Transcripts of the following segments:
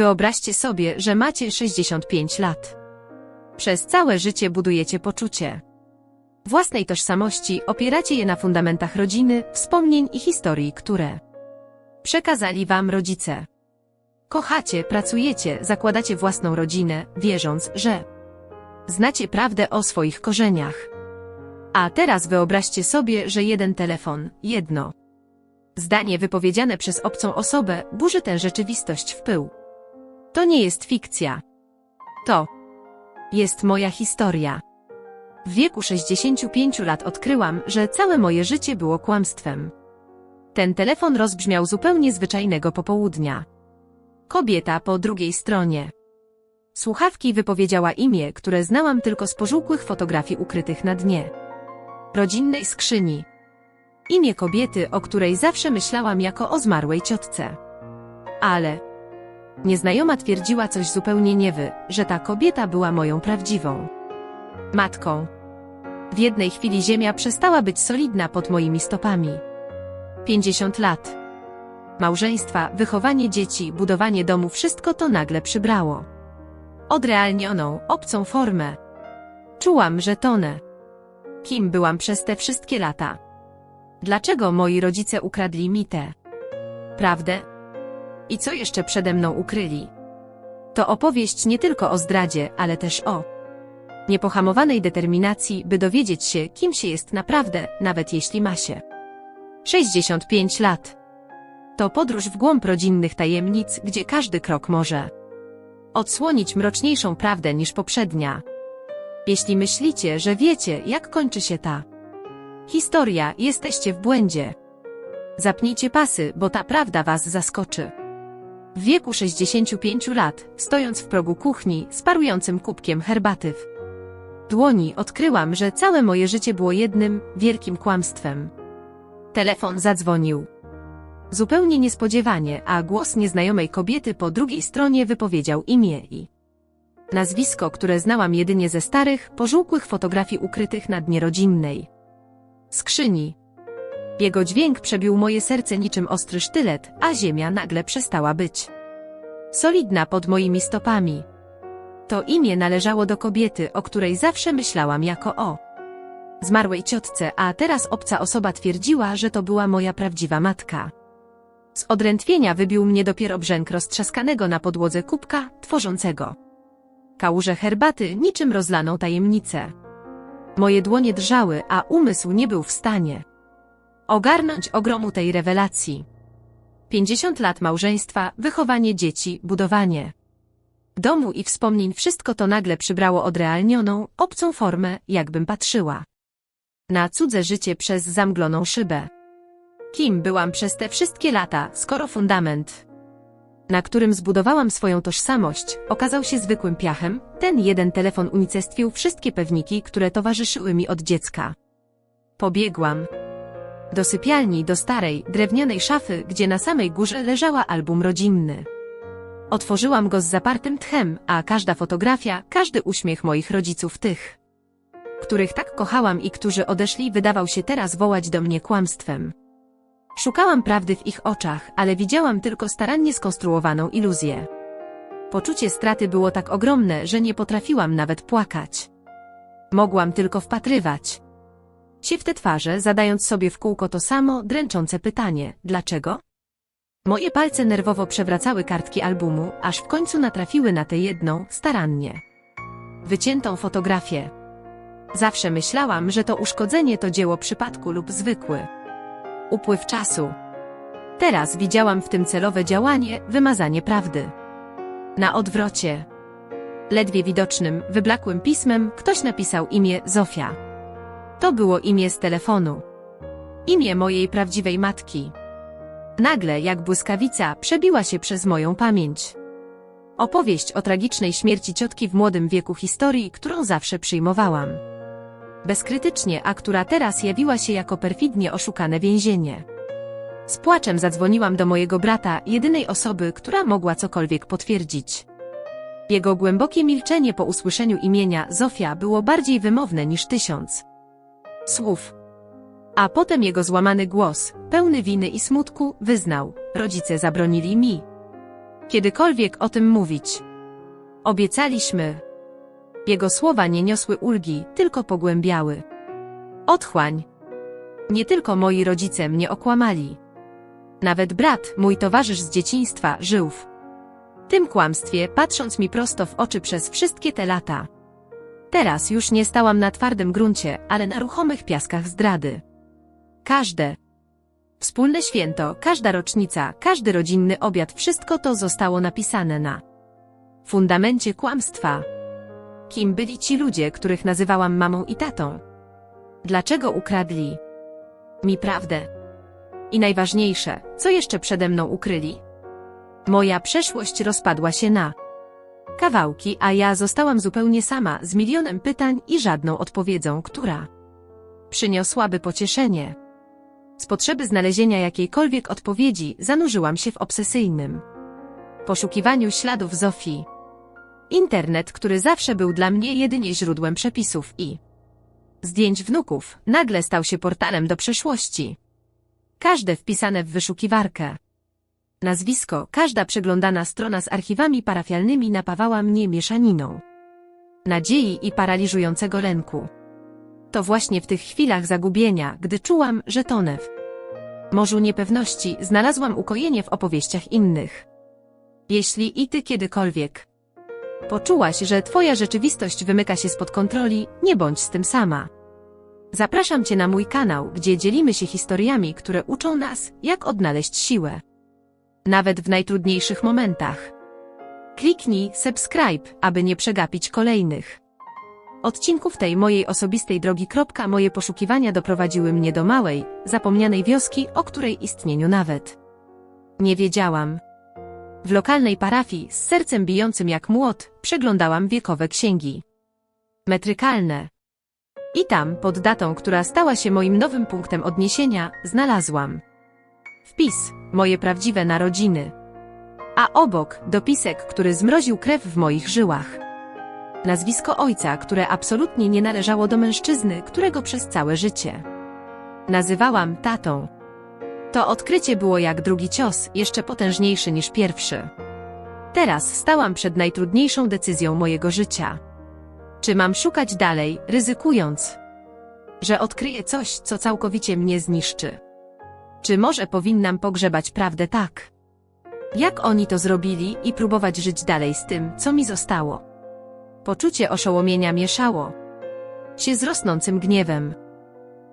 Wyobraźcie sobie, że macie 65 lat. Przez całe życie budujecie poczucie własnej tożsamości, opieracie je na fundamentach rodziny, wspomnień i historii, które przekazali wam rodzice. Kochacie, pracujecie, zakładacie własną rodzinę, wierząc, że znacie prawdę o swoich korzeniach. A teraz wyobraźcie sobie, że jeden telefon, jedno zdanie wypowiedziane przez obcą osobę burzy tę rzeczywistość w pył. To nie jest fikcja. To jest moja historia. W wieku 65 lat odkryłam, że całe moje życie było kłamstwem. Ten telefon rozbrzmiał zupełnie zwyczajnego popołudnia. Kobieta po drugiej stronie. Słuchawki wypowiedziała imię, które znałam tylko z pożółkłych fotografii ukrytych na dnie rodzinnej skrzyni. Imię kobiety, o której zawsze myślałam jako o zmarłej ciotce. Ale nieznajoma twierdziła coś zupełnie niewy, że ta kobieta była moją prawdziwą matką. W jednej chwili ziemia przestała być solidna pod moimi stopami. 50 lat. Małżeństwa, wychowanie dzieci, budowanie domu, wszystko to nagle przybrało. Odrealnioną, obcą formę. Czułam, że tonę. Kim byłam przez te wszystkie lata? Dlaczego moi rodzice ukradli mi tę prawdę? I co jeszcze przede mną ukryli? To opowieść nie tylko o zdradzie, ale też o niepohamowanej determinacji, by dowiedzieć się, kim się jest naprawdę, nawet jeśli ma się 65 lat. To podróż w głąb rodzinnych tajemnic, gdzie każdy krok może odsłonić mroczniejszą prawdę niż poprzednia. Jeśli myślicie, że wiecie, jak kończy się ta historia, jesteście w błędzie. Zapnijcie pasy, bo ta prawda was zaskoczy. W wieku 65 lat, stojąc w progu kuchni, z parującym kubkiem herbaty w dłoni, odkryłam, że całe moje życie było jednym, wielkim kłamstwem. Telefon zadzwonił. Zupełnie niespodziewanie, a głos nieznajomej kobiety po drugiej stronie wypowiedział imię i nazwisko, które znałam jedynie ze starych, pożółkłych fotografii ukrytych na dnie rodzinnej skrzyni. Jego dźwięk przebił moje serce niczym ostry sztylet, a ziemia nagle przestała być solidna pod moimi stopami. To imię należało do kobiety, o której zawsze myślałam jako o zmarłej ciotce, a teraz obca osoba twierdziła, że to była moja prawdziwa matka. Z odrętwienia wybił mnie dopiero brzęk roztrzaskanego na podłodze kubka, tworzącego kałużę herbaty niczym rozlaną tajemnicę. Moje dłonie drżały, a umysł nie był w stanie ogarnąć ogromu tej rewelacji. 50 lat małżeństwa, wychowanie dzieci, budowanie domu i wspomnień wszystko to nagle przybrało odrealnioną, obcą formę, jakbym patrzyła na cudze życie przez zamgloną szybę. Kim byłam przez te wszystkie lata, skoro fundament, na którym zbudowałam swoją tożsamość, okazał się zwykłym piachem, ten jeden telefon unicestwił wszystkie pewniki, które towarzyszyły mi od dziecka. Pobiegłam do sypialni, do starej, drewnianej szafy, gdzie na samej górze leżała album rodzinny. Otworzyłam go z zapartym tchem, a każda fotografia, każdy uśmiech moich rodziców tych, których tak kochałam i którzy odeszli, wydawał się teraz wołać do mnie kłamstwem. Szukałam prawdy w ich oczach, ale widziałam tylko starannie skonstruowaną iluzję. Poczucie straty było tak ogromne, że nie potrafiłam nawet płakać. Mogłam tylko wpatrywać się w te twarze, zadając sobie w kółko to samo, dręczące pytanie, dlaczego? Moje palce nerwowo przewracały kartki albumu, aż w końcu natrafiły na tę jedną, starannie wyciętą fotografię. Zawsze myślałam, że to uszkodzenie to dzieło przypadku lub zwykły upływ czasu. Teraz widziałam w tym celowe działanie, wymazanie prawdy. Na odwrocie. Ledwie widocznym, wyblakłym pismem ktoś napisał imię Zofia. To było imię z telefonu. Imię mojej prawdziwej matki. Nagle, jak błyskawica, przebiła się przez moją pamięć. Opowieść o tragicznej śmierci ciotki w młodym wieku historii, którą zawsze przyjmowałam bezkrytycznie, a która teraz jawiła się jako perfidnie oszukane więzienie. Z płaczem zadzwoniłam do mojego brata, jedynej osoby, która mogła cokolwiek potwierdzić. Jego głębokie milczenie po usłyszeniu imienia Zofia było bardziej wymowne niż tysiąc słów. A potem jego złamany głos, pełny winy i smutku, wyznał, rodzice zabronili mi kiedykolwiek o tym mówić. Obiecaliśmy. Jego słowa nie niosły ulgi, tylko pogłębiały. Otchłań. Nie tylko moi rodzice mnie okłamali. Nawet brat, mój towarzysz z dzieciństwa, żył w tym kłamstwie, patrząc mi prosto w oczy przez wszystkie te lata. Teraz już nie stałam na twardym gruncie, ale na ruchomych piaskach zdrady. Każde wspólne święto, każda rocznica, każdy rodzinny obiad, wszystko to zostało napisane na fundamencie kłamstwa. Kim byli ci ludzie, których nazywałam mamą i tatą? Dlaczego ukradli mi prawdę? I najważniejsze, co jeszcze przede mną ukryli? Moja przeszłość rozpadła się na kawałki, a ja zostałam zupełnie sama z milionem pytań i żadną odpowiedzią, która przyniosłaby pocieszenie. Z potrzeby znalezienia jakiejkolwiek odpowiedzi zanurzyłam się w obsesyjnym poszukiwaniu śladów Zofii. Internet, który zawsze był dla mnie jedynie źródłem przepisów i zdjęć wnuków, nagle stał się portalem do przeszłości. Każde wpisane w wyszukiwarkę. Nazwisko, każda przeglądana strona z archiwami parafialnymi napawała mnie mieszaniną nadziei i paraliżującego lęku. To właśnie w tych chwilach zagubienia, gdy czułam, że tonę w morzu niepewności, znalazłam ukojenie w opowieściach innych. Jeśli i ty kiedykolwiek poczułaś, że twoja rzeczywistość wymyka się spod kontroli, nie bądź z tym sama. Zapraszam cię na mój kanał, gdzie dzielimy się historiami, które uczą nas, jak odnaleźć siłę. Nawet w najtrudniejszych momentach. Kliknij subscribe, aby nie przegapić kolejnych odcinków tej mojej osobistej drogi. Moje poszukiwania doprowadziły mnie do małej, zapomnianej wioski, o której istnieniu nawet nie wiedziałam. W lokalnej parafii, z sercem bijącym jak młot, przeglądałam wiekowe księgi metrykalne. I tam, pod datą, która stała się moim nowym punktem odniesienia, znalazłam wpis, moje prawdziwe narodziny. A obok, dopisek, który zmroził krew w moich żyłach. Nazwisko ojca, które absolutnie nie należało do mężczyzny, którego przez całe życie nazywałam tatą. To odkrycie było jak drugi cios, jeszcze potężniejszy niż pierwszy. Teraz stałam przed najtrudniejszą decyzją mojego życia. Czy mam szukać dalej, ryzykując, że odkryję coś, co całkowicie mnie zniszczy? Czy może powinnam pogrzebać prawdę tak? Jak oni to zrobili i próbować żyć dalej z tym, co mi zostało? Poczucie oszołomienia mieszało się z rosnącym gniewem.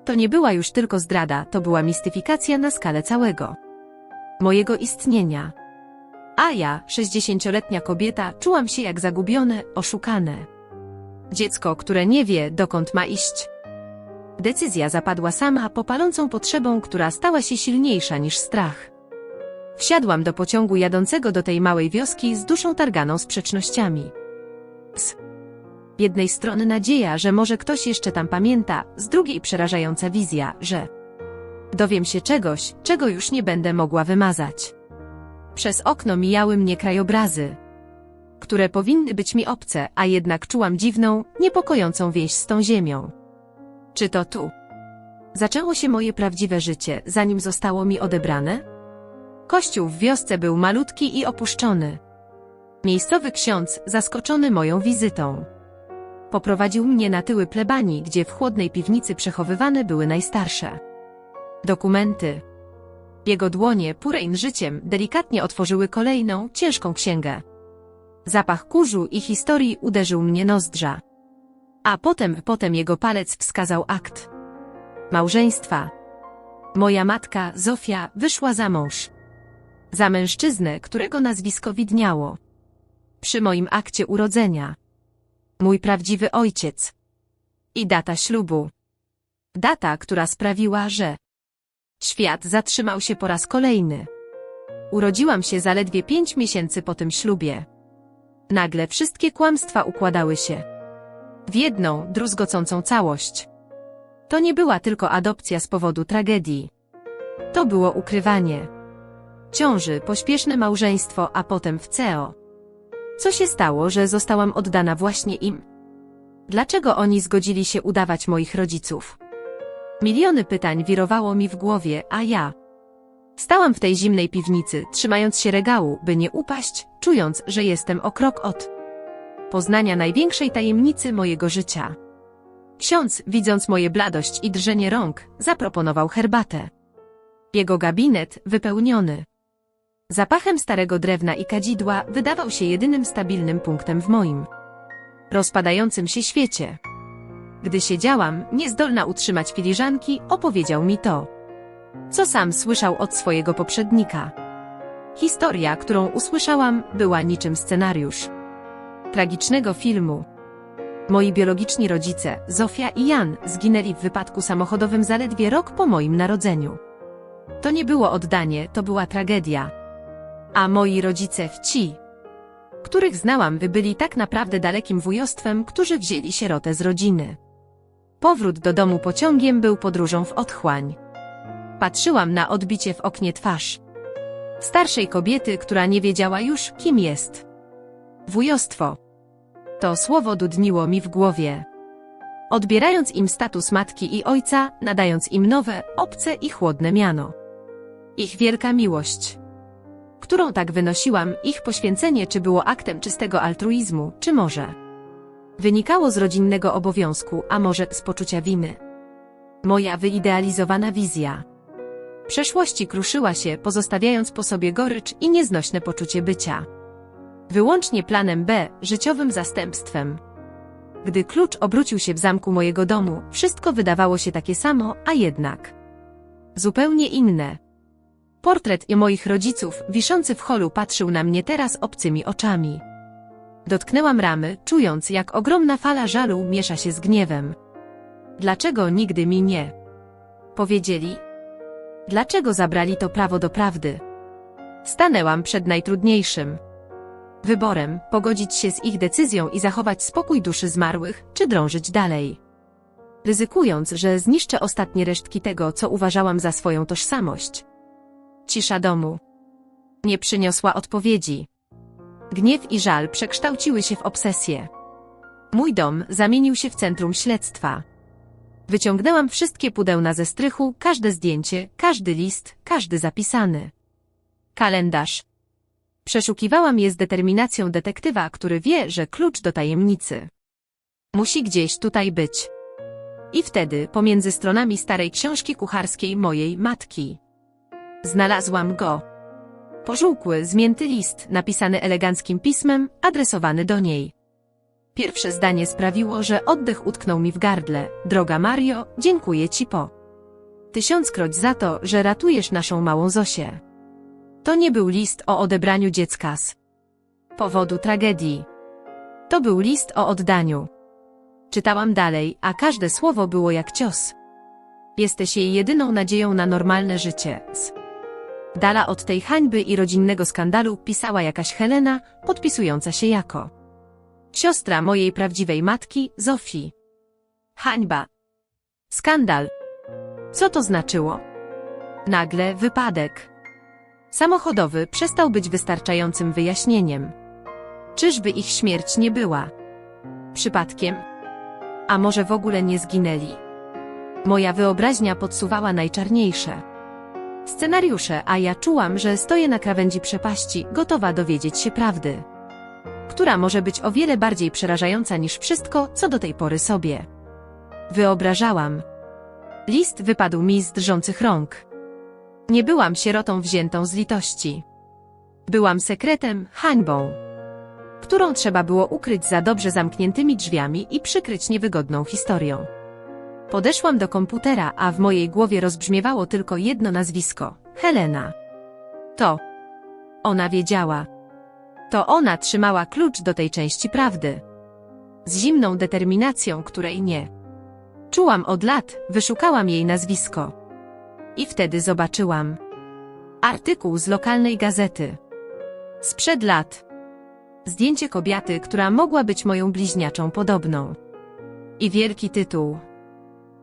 To nie była już tylko zdrada, to była mistyfikacja na skalę całego mojego istnienia. A ja, sześćdziesięcioletnia kobieta, czułam się jak zagubione, oszukane. Dziecko, które nie wie, dokąd ma iść. Decyzja zapadła sama popalącą potrzebą, która stała się silniejsza niż strach. Wsiadłam do pociągu jadącego do tej małej wioski z duszą targaną sprzecznościami. Z jednej strony nadzieja, że może ktoś jeszcze tam pamięta, z drugiej przerażająca wizja, że dowiem się czegoś, czego już nie będę mogła wymazać. Przez okno mijały mnie krajobrazy, które powinny być mi obce, a jednak czułam dziwną, niepokojącą wieść z tą ziemią. Czy to tu? Zaczęło się moje prawdziwe życie, zanim zostało mi odebrane? Kościół w wiosce był malutki i opuszczony. Miejscowy ksiądz, zaskoczony moją wizytą, poprowadził mnie na tyły plebanii, gdzie w chłodnej piwnicy przechowywane były najstarsze dokumenty. Jego dłonie, purejn życiem, delikatnie otworzyły kolejną, ciężką księgę. Zapach kurzu i historii uderzył mnie nozdrza. A potem, potem jego palec wskazał akt małżeństwa. Moja matka, Zofia, wyszła za mąż. Za mężczyznę, którego nazwisko widniało. Przy moim akcie urodzenia. Mój prawdziwy ojciec. I data ślubu. Data, która sprawiła, że świat zatrzymał się po raz kolejny. Urodziłam się zaledwie pięć miesięcy po tym ślubie. Nagle wszystkie kłamstwa układały się w jedną, druzgocącą całość. To nie była tylko adopcja z powodu tragedii. To było ukrywanie. Ciąży, pośpieszne małżeństwo, a potem w CEO. Co się stało, że zostałam oddana właśnie im? Dlaczego oni zgodzili się udawać moich rodziców? Miliony pytań wirowało mi w głowie, a ja Stałam w tej zimnej piwnicy, trzymając się regału, by nie upaść, czując, że jestem o krok od poznania największej tajemnicy mojego życia. Ksiądz, widząc moje bladość i drżenie rąk, zaproponował herbatę. Jego gabinet, wypełniony zapachem starego drewna i kadzidła, wydawał się jedynym stabilnym punktem w moim rozpadającym się świecie. Gdy siedziałam, niezdolna utrzymać filiżanki, opowiedział mi to, co sam słyszał od swojego poprzednika. Historia, którą usłyszałam, była niczym scenariusz tragicznego filmu. Moi biologiczni rodzice, Zofia i Jan, zginęli w wypadku samochodowym zaledwie rok po moim narodzeniu. To nie było oddanie, to była tragedia. A moi rodzice wci, których znałam, byli tak naprawdę dalekim wujostwem, którzy wzięli sierotę z rodziny. Powrót do domu pociągiem był podróżą w otchłań. Patrzyłam na odbicie w oknie twarz. Starszej kobiety, która nie wiedziała już, kim jest. Wujostwo. To słowo dudniło mi w głowie. Odbierając im status matki i ojca, nadając im nowe, obce i chłodne miano. Ich wielka miłość. Którą tak wynosiłam, ich poświęcenie czy było aktem czystego altruizmu, czy może wynikało z rodzinnego obowiązku, a może z poczucia winy. Moja wyidealizowana wizja przeszłości kruszyła się, pozostawiając po sobie gorycz i nieznośne poczucie bycia. Wyłącznie planem B, życiowym zastępstwem. Gdy klucz obrócił się w zamku mojego domu, wszystko wydawało się takie samo, a jednak zupełnie inne. Portret moich rodziców, wiszący w holu, patrzył na mnie teraz obcymi oczami. Dotknęłam ramy, czując, jak ogromna fala żalu miesza się z gniewem. Dlaczego nigdy mi nie powiedzieli? Dlaczego zabrali to prawo do prawdy? Stanęłam przed najtrudniejszym wyborem, pogodzić się z ich decyzją i zachować spokój duszy zmarłych, czy drążyć dalej. Ryzykując, że zniszczę ostatnie resztki tego, co uważałam za swoją tożsamość. Cisza domu. Nie przyniosła odpowiedzi. Gniew i żal przekształciły się w obsesję. Mój dom zamienił się w centrum śledztwa. Wyciągnęłam wszystkie pudełna ze strychu, każde zdjęcie, każdy list, każdy zapisany. Kalendarz. Przeszukiwałam je z determinacją detektywa, który wie, że klucz do tajemnicy musi gdzieś tutaj być. I wtedy, pomiędzy stronami starej książki kucharskiej mojej matki, znalazłam go. Pożółkły, zmięty list, napisany eleganckim pismem, adresowany do niej. Pierwsze zdanie sprawiło, że oddech utknął mi w gardle. Droga Mario, dziękuję Ci po tysiąckroć za to, że ratujesz naszą małą Zosię. To nie był list o odebraniu dziecka z powodu tragedii. To był list o oddaniu. Czytałam dalej, a każde słowo było jak cios. Jesteś jej jedyną nadzieją na normalne życie. Z dala od tej hańby i rodzinnego skandalu pisała jakaś Helena, podpisująca się jako siostra mojej prawdziwej matki, Zofii. Hańba. Skandal. Co to znaczyło? Nagle wypadek. Samochodowy przestał być wystarczającym wyjaśnieniem. Czyżby ich śmierć nie była? Przypadkiem? A może w ogóle nie zginęli? Moja wyobraźnia podsuwała najczarniejsze scenariusze, a ja czułam, że stoję na krawędzi przepaści, gotowa dowiedzieć się prawdy. Która może być o wiele bardziej przerażająca niż wszystko, co do tej pory sobie wyobrażałam. List wypadł mi z drżących rąk. Nie byłam sierotą wziętą z litości. Byłam sekretem, hańbą, którą trzeba było ukryć za dobrze zamkniętymi drzwiami i przykryć niewygodną historią. Podeszłam do komputera, a w mojej głowie rozbrzmiewało tylko jedno nazwisko Helena. To ona wiedziała. To ona trzymała klucz do tej części prawdy. Z zimną determinacją, której nie czułam od lat, wyszukałam jej nazwisko. I wtedy zobaczyłam artykuł z lokalnej gazety. Sprzed lat. Zdjęcie kobiety, która mogła być moją bliźniaczą podobną. I wielki tytuł.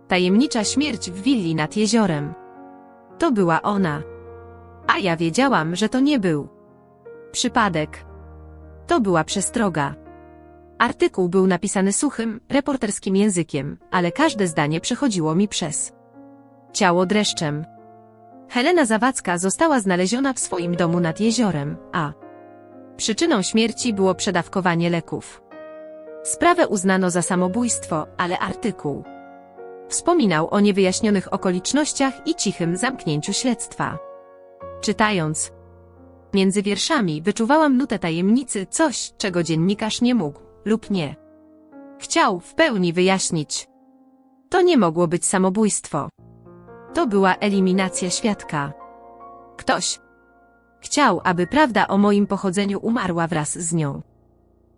Tajemnicza śmierć w willi nad jeziorem. To była ona. A ja wiedziałam, że to nie był przypadek. To była przestroga. Artykuł był napisany suchym, reporterskim językiem, ale każde zdanie przechodziło mi przez ciało dreszczem. Helena Zawadzka została znaleziona w swoim domu nad jeziorem, a przyczyną śmierci było przedawkowanie leków. Sprawę uznano za samobójstwo, ale artykuł wspominał o niewyjaśnionych okolicznościach i cichym zamknięciu śledztwa. Czytając między wierszami wyczuwałam nutę tajemnicy, coś, czego dziennikarz nie mógł, lub nie. Chciał w pełni wyjaśnić. To nie mogło być samobójstwo. To była eliminacja świadka. Ktoś chciał, aby prawda o moim pochodzeniu umarła wraz z nią.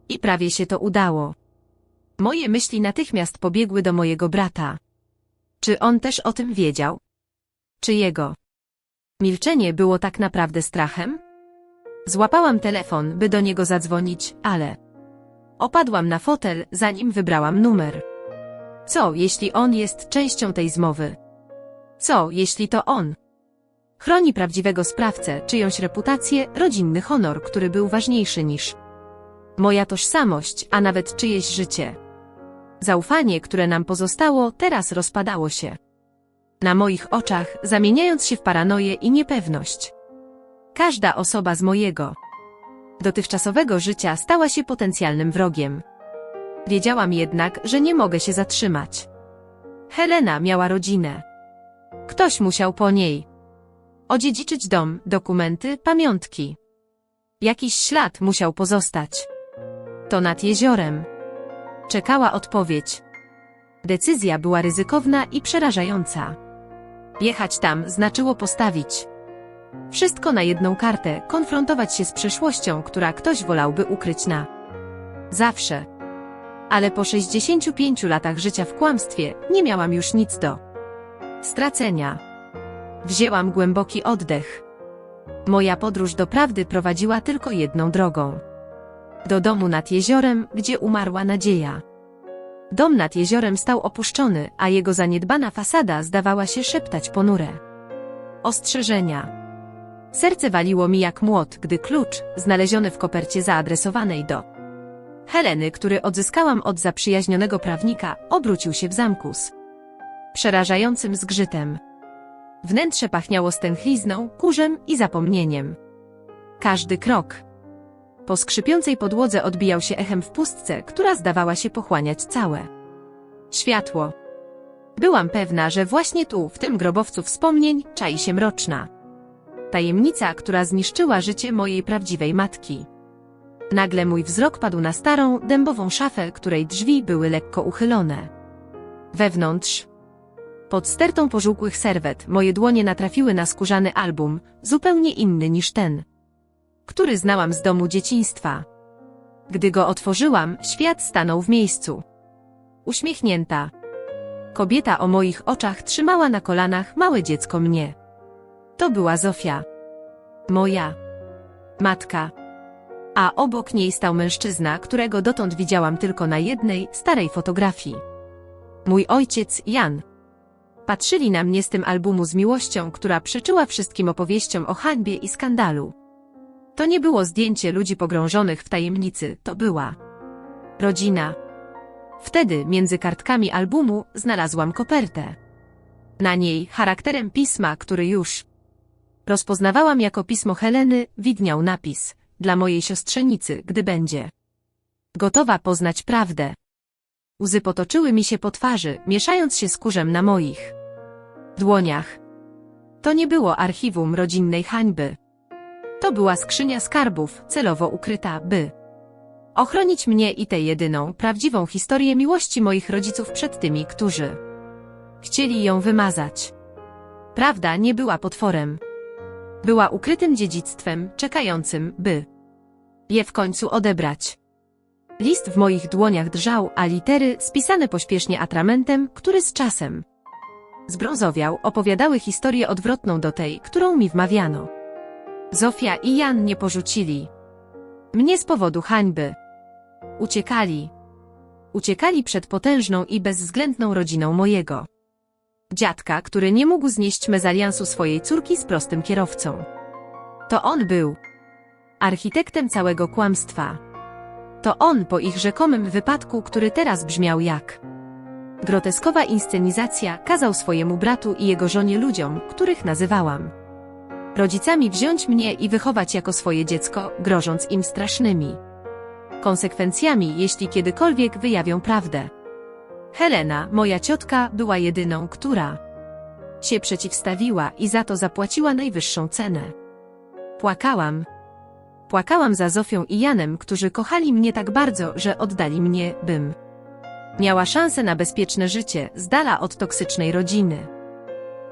I prawie się to udało. Moje myśli natychmiast pobiegły do mojego brata. Czy on też o tym wiedział? Czy jego milczenie było tak naprawdę strachem? Złapałam telefon, by do niego zadzwonić, ale opadłam na fotel, zanim wybrałam numer. Co, jeśli on jest częścią tej zmowy? Co, jeśli to on? Chroni prawdziwego sprawcę, czyjąś reputację, rodzinny honor, który był ważniejszy niż moja tożsamość, a nawet czyjeś życie. Zaufanie, które nam pozostało, teraz rozpadało się. Na moich oczach, zamieniając się w paranoję i niepewność. Każda osoba z mojego dotychczasowego życia stała się potencjalnym wrogiem. Wiedziałam jednak, że nie mogę się zatrzymać. Helena miała rodzinę. Ktoś musiał po niej odziedziczyć dom, dokumenty, pamiątki. Jakiś ślad musiał pozostać. To nad jeziorem. Czekała odpowiedź. Decyzja była ryzykowna i przerażająca. Jechać tam znaczyło postawić wszystko na jedną kartę, konfrontować się z przeszłością, która ktoś wolałby ukryć na zawsze. Ale po 65 latach życia w kłamstwie nie miałam już nic do stracenia. Wzięłam głęboki oddech. Moja podróż do prawdy prowadziła tylko jedną drogą. Do domu nad jeziorem, gdzie umarła nadzieja. Dom nad jeziorem stał opuszczony, a jego zaniedbana fasada zdawała się szeptać ponure. Ostrzeżenia. Serce waliło mi jak młot, gdy klucz, znaleziony w kopercie zaadresowanej do Heleny, który odzyskałam od zaprzyjaźnionego prawnika, obrócił się w zamku z przerażającym zgrzytem. Wnętrze pachniało stęchlizną, kurzem i zapomnieniem. Każdy krok po skrzypiącej podłodze odbijał się echem w pustce, która zdawała się pochłaniać całe światło. Byłam pewna, że właśnie tu, w tym grobowcu wspomnień, czai się mroczna tajemnica, która zniszczyła życie mojej prawdziwej matki. Nagle mój wzrok padł na starą, dębową szafę, której drzwi były lekko uchylone. Wewnątrz, pod stertą pożółkłych serwet, moje dłonie natrafiły na skórzany album, zupełnie inny niż ten, który znałam z domu dzieciństwa. Gdy go otworzyłam, świat stanął w miejscu. Uśmiechnięta. Kobieta o moich oczach trzymała na kolanach małe dziecko mnie. To była Zofia. Moja matka. A obok niej stał mężczyzna, którego dotąd widziałam tylko na jednej, starej fotografii. Mój ojciec, Jan. Patrzyli na mnie z tym albumu z miłością, która przeczyła wszystkim opowieściom o hańbie i skandalu. To nie było zdjęcie ludzi pogrążonych w tajemnicy, to była rodzina. Wtedy, między kartkami albumu, znalazłam kopertę. Na niej, charakterem pisma, który już rozpoznawałam jako pismo Heleny, widniał napis dla mojej siostrzenicy, gdy będzie gotowa poznać prawdę. Łzy potoczyły mi się po twarzy, mieszając się z kurzem na moich dłoniach. To nie było archiwum rodzinnej hańby. To była skrzynia skarbów, celowo ukryta, by ochronić mnie i tę jedyną, prawdziwą historię miłości moich rodziców przed tymi, którzy chcieli ją wymazać. Prawda nie była potworem. Była ukrytym dziedzictwem, czekającym, by je w końcu odebrać. List w moich dłoniach drżał, a litery, spisane pośpiesznie atramentem, który z czasem zbrązowiał, opowiadały historię odwrotną do tej, którą mi wmawiano. Zofia i Jan nie porzucili mnie z powodu hańby. Uciekali. Uciekali przed potężną i bezwzględną rodziną mojego dziadka, który nie mógł znieść mezaliansu swojej córki z prostym kierowcą. To on był architektem całego kłamstwa. To on po ich rzekomym wypadku, który teraz brzmiał jak groteskowa inscenizacja, kazał swojemu bratu i jego żonie ludziom, których nazywałam rodzicami wziąć mnie i wychować jako swoje dziecko, grożąc im strasznymi konsekwencjami, jeśli kiedykolwiek wyjawią prawdę. Helena, moja ciotka, była jedyną, która się przeciwstawiła i za to zapłaciła najwyższą cenę. Płakałam. Płakałam za Zofią i Janem, którzy kochali mnie tak bardzo, że oddali mnie, bym miała szansę na bezpieczne życie, z dala od toksycznej rodziny.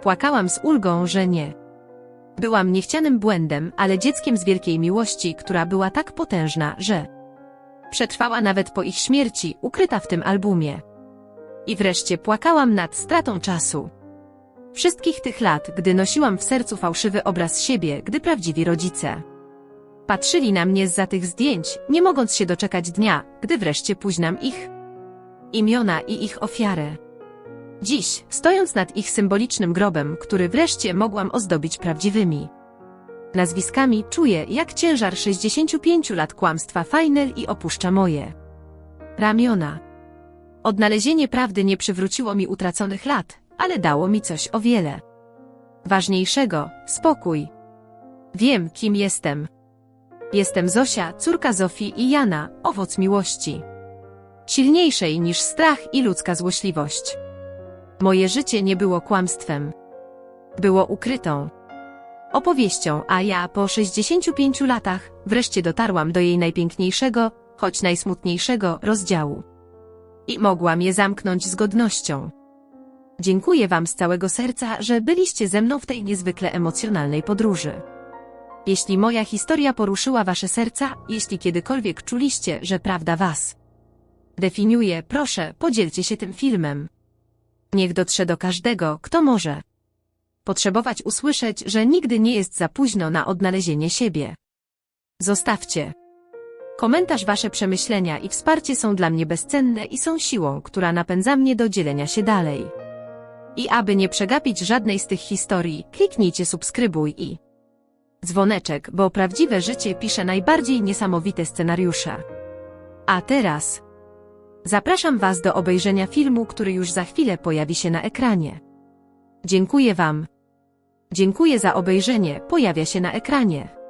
Płakałam z ulgą, że nie. Byłam niechcianym błędem, ale dzieckiem z wielkiej miłości, która była tak potężna, że przetrwała nawet po ich śmierci, ukryta w tym albumie. I wreszcie płakałam nad stratą czasu. Wszystkich tych lat, gdy nosiłam w sercu fałszywy obraz siebie, gdy prawdziwi rodzice patrzyli na mnie zza tych zdjęć, nie mogąc się doczekać dnia, gdy wreszcie późnam ich imiona i ich ofiarę. Dziś, stojąc nad ich symbolicznym grobem, który wreszcie mogłam ozdobić prawdziwymi nazwiskami, czuję, jak ciężar 65 lat kłamstwa Final i opuszcza moje ramiona. Odnalezienie prawdy nie przywróciło mi utraconych lat, ale dało mi coś o wiele ważniejszego spokój. Wiem, kim jestem. Jestem Zosia, córka Zofii i Jana, owoc miłości. Silniejszej niż strach i ludzka złośliwość. Moje życie nie było kłamstwem. Było ukrytą opowieścią, a ja po 65 latach wreszcie dotarłam do jej najpiękniejszego, choć najsmutniejszego rozdziału. I mogłam je zamknąć z godnością. Dziękuję Wam z całego serca, że byliście ze mną w tej niezwykle emocjonalnej podróży. Jeśli moja historia poruszyła Wasze serca, jeśli kiedykolwiek czuliście, że prawda Was definiuje, proszę, podzielcie się tym filmem. Niech dotrze do każdego, kto może potrzebować usłyszeć, że nigdy nie jest za późno na odnalezienie siebie. Zostawcie komentarz Wasze przemyślenia i wsparcie są dla mnie bezcenne i są siłą, która napędza mnie do dzielenia się dalej. I aby nie przegapić żadnej z tych historii, kliknijcie subskrybuj i dzwoneczek, bo prawdziwe życie pisze najbardziej niesamowite scenariusze. A teraz zapraszam Was do obejrzenia filmu, który już za chwilę pojawi się na ekranie. Dziękuję Wam. Dziękuję za obejrzenie, pojawia się na ekranie.